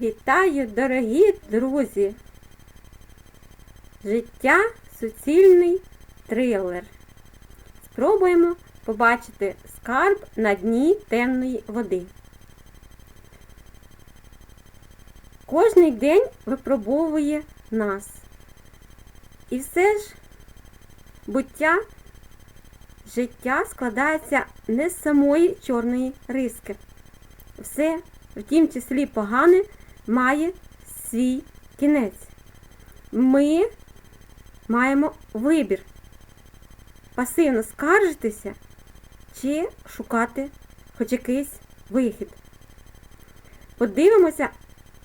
Вітаю, дорогі друзі! Життя суцільний трилер. Спробуємо побачити скарб на дні темної води. Кожний день випробовує нас. І все ж буття життя складається не з самої чорної риски. Все, в тім числі погане, має свій кінець. Ми маємо вибір пасивно скаржитися чи шукати хоч якийсь вихід. Подивимося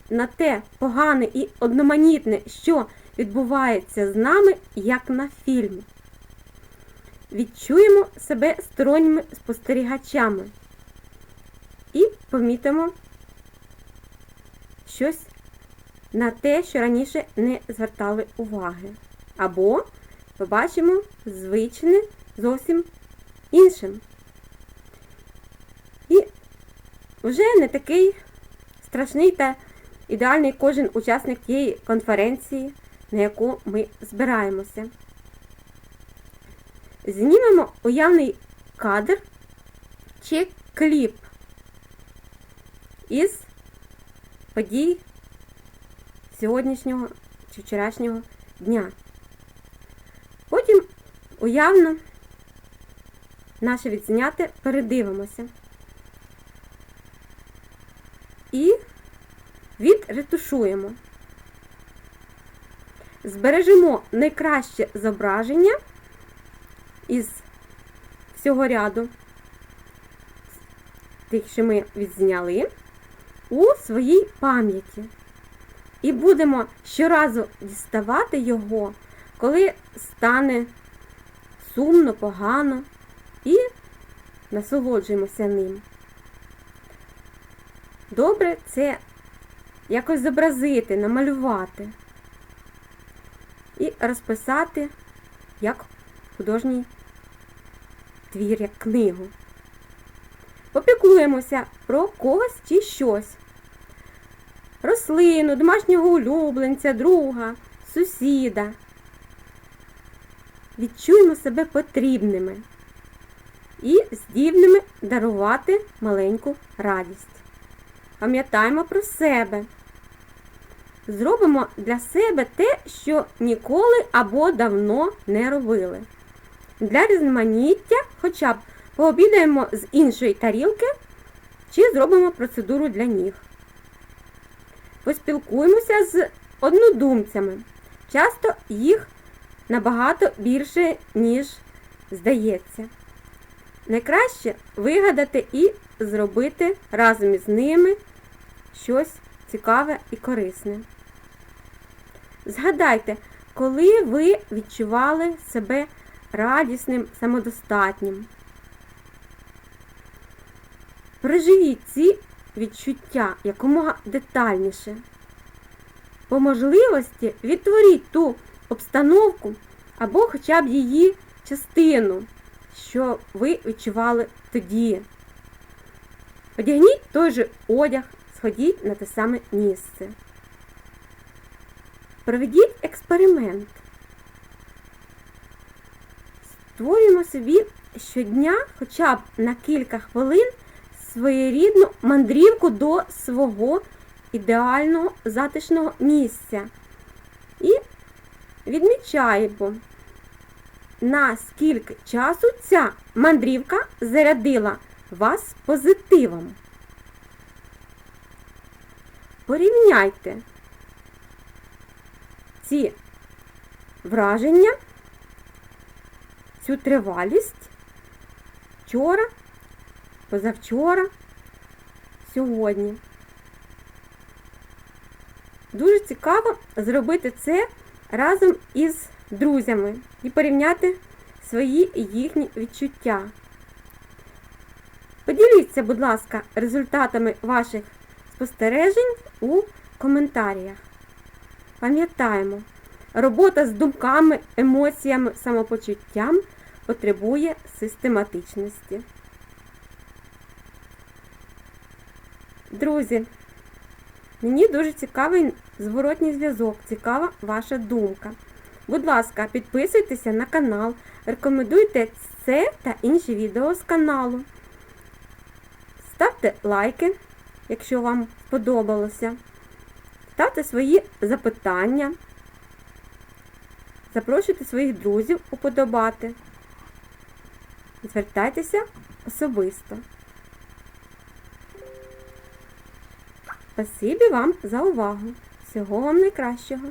на те погане і одноманітне, що відбувається з нами, як на фільмі. Відчуємо себе сторонніми спостерігачами і помітимо щось на те, що раніше не звертали уваги. Або побачимо звичне зовсім іншим. І вже не такий страшний та ідеальний кожен учасник тієї конференції, на яку ми збираємося. Знімемо уявний кадр чи кліп із подій сьогоднішнього чи вчорашнього дня. Потім уявно наше відзняте передивимося і відретушуємо. Збережемо найкраще зображення із всього ряду тих, що ми відзняли, у своїй пам'яті. І будемо щоразу діставати його, коли стане сумно, погано, і насолоджуємося ним. Добре це якось зобразити, намалювати і розписати як художній твір, як книгу. Попіклуємося про когось чи щось. Рослину, домашнього улюбленця, друга, сусіда. Відчуємо себе потрібними і здібними дарувати маленьку радість. Пам'ятаємо про себе. Зробимо для себе те, що ніколи або давно не робили. Для різноманіття хоча б пообідаємо з іншої тарілки чи зробимо процедуру для ніг. Поспілкуємося з однодумцями. Часто їх набагато більше, ніж здається. Найкраще вигадати і зробити разом із ними щось цікаве і корисне. Згадайте, коли ви відчували себе радісним, самодостатнім. Проживіть ці відчуття якомога детальніше. По можливості відтворіть ту обстановку або хоча б її частину, що ви відчували тоді. Одягніть той же одяг, сходіть на те саме місце. Проведіть експеримент. Створюємо собі щодня хоча б на кілька хвилин своєрідну мандрівку до свого ідеального затишного місця. І відмічаємо, наскільки часу ця мандрівка зарядила вас позитивом. Порівняйте ці враження, цю тривалість вчора, позавчора, сьогодні. Дуже цікаво зробити це разом із друзями і порівняти свої і їхні відчуття. Поділіться, будь ласка, результатами ваших спостережень у коментарях. Пам'ятаємо, робота з думками, емоціями, самопочуттям потребує систематичності. Друзі, Мені дуже цікавий зворотній зв'язок, цікава ваша думка. Будь ласка, підписуйтеся на канал, рекомендуйте це та інші відео з каналу. Ставте лайки, якщо вам сподобалося. Ставте свої запитання. Запрошуйте своїх друзів уподобати. Звертайтеся особисто. Спасибі вам за увагу. Всього вам найкращого!